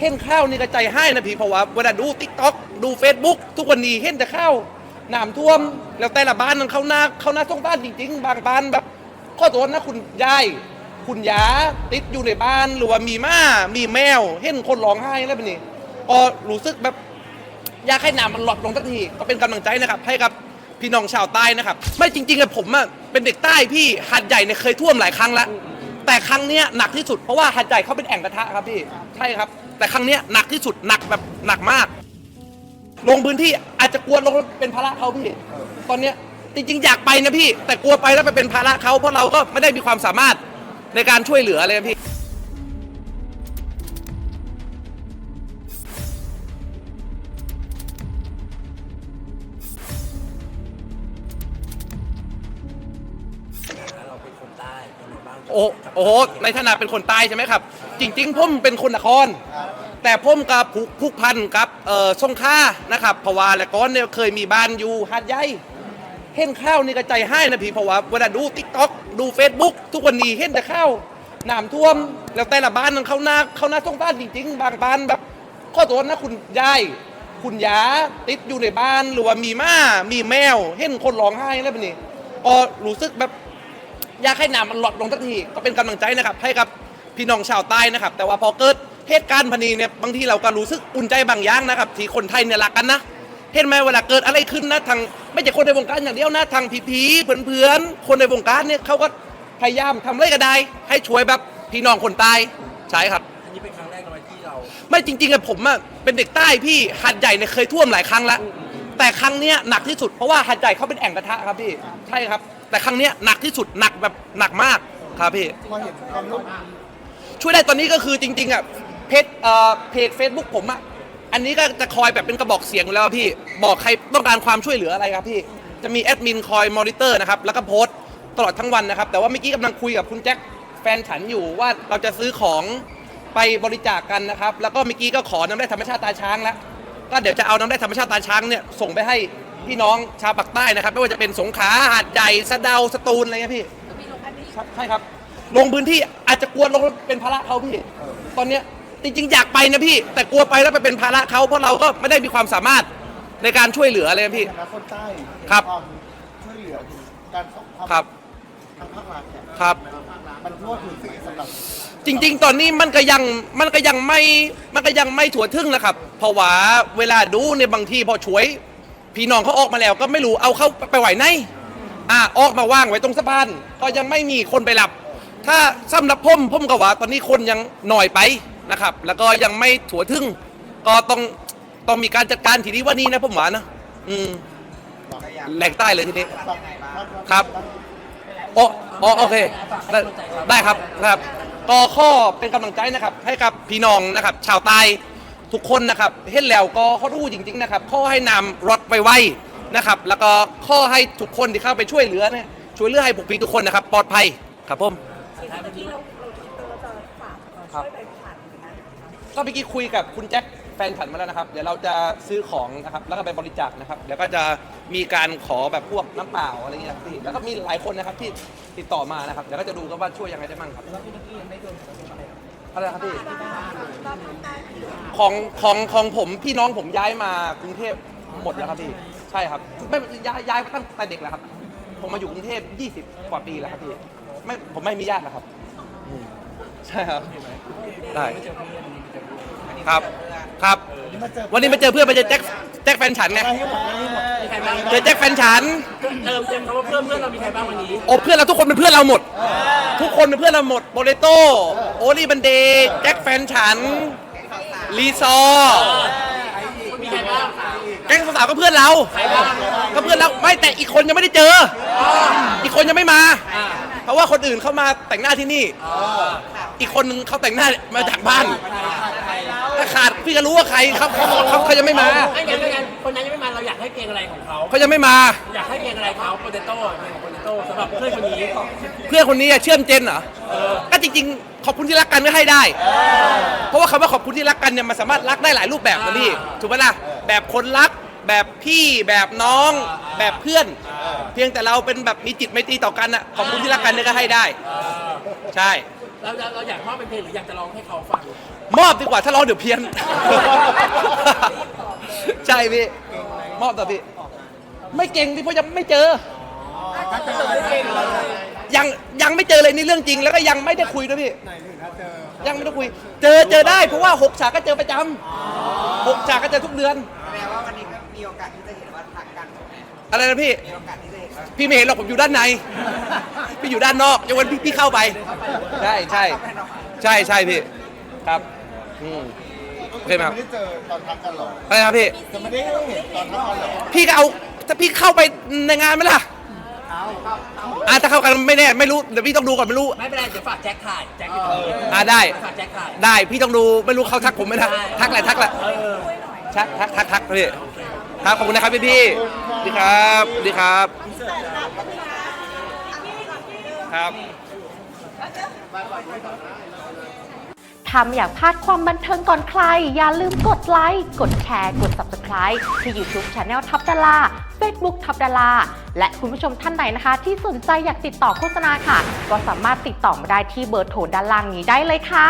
เห็นข้าวนี่ก็ใจให้นะพี่เพราะว่าเวลาดูติ๊กต็อกดู Facebook ทุกวันนี้เห็นแต่ข้าวน้ำท่วม แล้วแต่ละบ้านมันเข้าหน้าเข้าหน้าสงบ้านจริง ๆ บางบ้านแบบข้อตัวนะคุณยายคุณยาติดอยู่ในบ้านหรือว่ามีม้ามีแมว เห็นคนร้องไห้แล้วแบบนี้ก็รู้สึกแบบอยากให้น้ำมันหลดลงสักทีก็เป็นกำลังใจนะครับ ให้กับพี่น้องชาวใต้นะครับ ไม่จริงๆอะผมอะเป็นเด็กใต้พี่หัดใหญ่เนี่ยเคยท่วมหลายครั้งแล้วแต่ครั้งเนี้ยหนักที่สุดเพราะว่าหัดใหญ่เขาเป็นแอ่งกระทะครับพี่ ใช่ครับ แต่ครั้งเนี้ยหนักที่สุดหนักแบบหนักมาก ลงพื้นที่อาจจะกลัวลงเป็นภาระเขาพี่ ตอนเนี้ยจริง ๆ อยากไปนะพี่ แต่กลัวไปแล้วไปเป็นภาระเขาเพราะเราก็ไม่ได้มีความสามารถในการช่วยเหลือเลยนะพี่ เราเป็นคนใต้เป็นไงบ้างโอ้โอ้โหในฐานะเป็นคนใต้ใช่ไหมครับ จริง ๆ ผมเป็นคนนคร แต่ผมกับผูกผูกพันกับเอ่อสงขลานะครับเพราะว่าและก้อนเนี่ยเคยมีบ้านอยู่หาดใหญ่เห็นข้าวนี่ก็ใจให้นะพี่เพราะว่าเวลาดูติ๊กต็อกดู Facebook ทุกวันนี้เห็นแต่ข้าวน้ำท่วม แล้วแต่ละบ้านมันเขาหน้าเขาหน้าสงบ้านจริง ๆ บางบ้านแบบข้อตัวนะคุณยายคุณยาติดอยู่ในบ้านหรือว่ามีม้ามีแมว เห็นคนร้องไห้แล้วแบบนี้ก็รู้สึกแบบอยากให้น้ำมันหลดลงสักทีก็เป็นกำลังใจนะครับให้กับ พี่น้องชาวใต้นะครับ แต่ว่าพอเกิดเหตุการณ์พะนีเนี่ยบางทีเราก็รู้สึกอุ่นใจบางอย่างนะครับ ที่คนไทยเนี่ยรักกันนะเห็นไหมเวลาเกิดอะไรขึ้นนะทางไม่ใช่คนในวงการอย่างเดียวนะทางผีๆเพื่อนๆคนในวงการเนี่ยเขาก็พยายามทำอะไรก็ได้ ให้ช่วยแบบพี่น้องคนใต้ใช่ครับ อันนี้เป็นครั้งแรกเลยที่เราไม่จริงๆอะผมอะเป็นเด็กใต้พี่หัดใหญ่เนี่ยเคยท่วมหลายครั้งแล้วแต่ครั้งเนี้ยหนักที่สุดเพราะว่าหัดใหญ่เขาเป็นแอ่งกระทะครับพี่ใช่ครับ แต่ครั้งเนี้ยหนักที่สุดหนักแบบหนักมากครับพี่ พอเห็นความร่วมมือ ช่วยได้ตอนนี้ก็คือจริง ๆอะเพจเอ่อเพจเฟซบุ๊กผมอะอันนี้ก็จะคอยแบบเป็นกระบอกเสียงอยู่แล้วอะพี่บอกใครต้องการความช่วยเหลืออะไรครับพี่จะมีแอดมินคอยมอนิเตอร์นะครับแล้วก็โพสต์ตลอดทั้งวันนะครับแต่ว่าเมื่อกี้กำลังคุยกับคุณแจ็คแฟนฉันอยู่ว่าเราจะซื้อของไปบริจาคกันนะครับ แล้วก็เมื่อกี้ก็ขอน้ำแร่ธรรมชาติตาช้างแล้วก็เดี๋ยวจะเอาน้ำแร่ธรรมชาติตาช้างเนี่ยส่งไปให้พี่น้องชาวปากใต้นะครับไม่ว่าจะเป็นสงขลาหาดใหญ่สะเดาสตูลอะไรเงี้ยพี่ใช่ใช่ครับ ลงพื้นที่อาจจะกลัวลงเป็นภาระเขาพี่ ตอนเนี้ยจริงๆ อยากไปนะพี่ แต่กลัวไปแล้วไปเป็นภาระเขาเพราะเราก็ไม่ได้มีความสามารถในการช่วยเหลืออะไรนะพี่คณะคนใต้ครับความช่วยเหลือการส่งความครับ ทางภาครัฐเนี่ยครับ มันทั่วถึงสิ่งสำหรับจริง ๆ ตอนนี้มันก็ยังมันก็ยังไม่มันก็ยังไม่ถั่วถึงนะครับ เพราะว่าเวลาดูเนี่ยบางทีพอช่วย พี่น้องเขาออกมาแล้วก็ไม่รู้เอาเข้าไปไหวไหนอ่าออกมาว่างไว้ตรงสะพานก็ยังไม่มีคนไปรับ ถ้าสำหรับผมผมก็ว่าตอนนี้คนยังหน่อยไปนะครับ แล้วก็ยังไม่ถั่วถึง ก็ต้องต้องมีการจัดการทีนี้ว่านี้นะผมว่านะอืมแหลกใต้เลยทีนี้ครับโอ้โอโอเค ได้ครับครับก็ข้อเป็นกำลังใจนะครับ ให้กับพี่น้องนะครับ ชาวใต้ทุกคนนะครับเห็นแล้วก็เขารู้จริง ๆ นะครับข้อให้นำรถไปไว้นะครับ แล้วก็ข้อให้ทุกคนที่เข้าไปช่วยเหลือเนี่ยช่วยเหลือให้พวกพี่ทุกคนนะครับ ปลอดภัยครับผม ที่เราเราคิดว่าเราจะฝากช่วยไปผ่านนะก็เมื่อกี้คุยกับคุณแจ็คแฟนฉันมาแล้วนะครับ เดี๋ยวเราจะซื้อของนะครับ แล้วก็ไปบริจาคนะครับ เดี๋ยวก็จะมีการขอแบบพวกน้ำเปล่าอะไรเงี้ยครับพี่แล้วก็มีหลายคนนะครับที่ติดต่อมานะครับ เดี๋ยวก็จะดูกันว่าช่วยยังไงได้บ้างครับอะไรนะครับพี่ของของของผมพี่น้องผมย้ายมากรุงเทพหมดแล้วครับพี่ใช่ครับไม่ย้ายย้ายมาตั้งแต่เด็กแล้วครับ ผมมาอยู่กรุงเทพ 20 กว่าปีแล้วครับพี่ ไม่ผมไม่มีญาติแล้วครับอืมใช่ครับได้ครับครับมาเจอวันนี้มาเจอเพื่อนมาเจอแจ็คแจ็คแฟนฉันไงอะไรให้หมดอะไรให้หมดมีใครบ้างเจอแจ็คแฟนฉัน เติมเต็มคำว่าเพื่อนเพื่อนเรามีใครบ้างวันนี้โอ้เพื่อนเราทุกคนเป็นเพื่อนเราหมด ทุกคนเป็นเพื่อนเราหมดโบเลโต้โอลีบันเดย์แจ็คแฟนฉันลีซอร์มีใครบ้างแก๊งสาวๆก็เพื่อนเราใครบ้างก็เพื่อนเราไม่แต่อีกคนยังไม่ได้เจอ อีกคนยังไม่มาอ่า เพราะว่าคนอื่นเข้ามาแต่งหน้าที่นี่ อีกคนนึงเขาแต่งหน้ามาจากบ้านถ้าขาดพี่ก็รู้ว่าใครเขาเขาเขาเขายังไม่มาไม่งั้นไม่งั้นคนนั้นยังไม่มาเราอยากให้เพลงอะไรของเขาเขายังไม่มา อยากให้เพลงอะไรเขาโปเตโต้เพลงของโปเตโต้สำหรับเพื่อนคนนี้เพื่อนคนนี้อะเชื่อมเจนเหรอก็จริงๆ ขอบคุณที่รักกันก็ให้ได้ เพราะว่าคำว่าขอบคุณที่รักกันเนี่ยมันสามารถรักได้หลายรูปแบบนะพี่ถูกไหมล่ะแบบคนรัก แบบพี่แบบน้องแบบเพื่อน เพียงแต่เราเป็นแบบมีจิตไม่ตรีต่อกันอะขอบคุณที่รักกันเนี่ยก็ให้ได้ ใช่ เราเราเราอยากมอบเป็นเพลงหรืออยากจะร้องให้เขาฟังมอบดีกว่าถ้าร้องเดี๋ยวเพี้ยน ใช่พี่มอบต่อพี่ไม่เก่งที่เพราะยังไม่เจอถ้าเจอเก่งเลยยังยังไม่เจอเลยนี่เรื่องจริง แล้วก็ยังไม่ได้คุยด้วยพี่ไหนถึงถ้าเจอยังไม่ได้คุย เจอเจอได้เพราะว่าหกฉากก็เจอประจำหกฉากก็เจอทุกเดือนแปลว่าวันนี้ก็มีโอกาสที่จะเห็นว่าทักกัน อะไรนะพี่มีโอกาสที่จะเห็นว่าพี่ไม่เห็นหรอกผมอยู่ด้านใน พี่อยู่ด้านนอกยกเว้นพี่พี่เข้าไป ใช่ใช่ใช่ใช่พี่ ครับอืม โอเคไหมครับ ไม่ได้เจอตอนทักกันหรออะไรครับพี่ จะไม่ได้เห็นตอนทักกันหรอพี่ก็เอาถ้าพี่เข้าไปในงานไหมล่ะอ่าถ้าเข้ากันไม่แน่ไม่รู้เดี๋ยวพี่ต้องดูก่อนไม่รู้ ไม่เป็นไรเดี๋ยวฝากแจ็คถ่ายแจ็คอยู่ตรงนี้อ่าได้ ฝากแจ็คถ่าย ได้พี่ต้องดูไม่รู้เขาทักผมไหมนะทักอะไรทักอะไรเออ ทักทักทักทักพี่ครับขอบคุณนะครับพี่พี่ดีครับดีครับครับถ้าไม่อยากพลาดความบันเทิงก่อนใคร อย่าลืมกดไลค์ กดแชร์ กด Subscribe ที่ YouTube Channel ทับดารา Facebook ทับดารา และคุณผู้ชมท่านไหนนะคะ ที่สนใจอยากติดต่อโฆษณาค่ะ ก็สามารถติดต่อมาได้ที่เบอร์โทรด้านล่างนี้ได้เลยค่ะ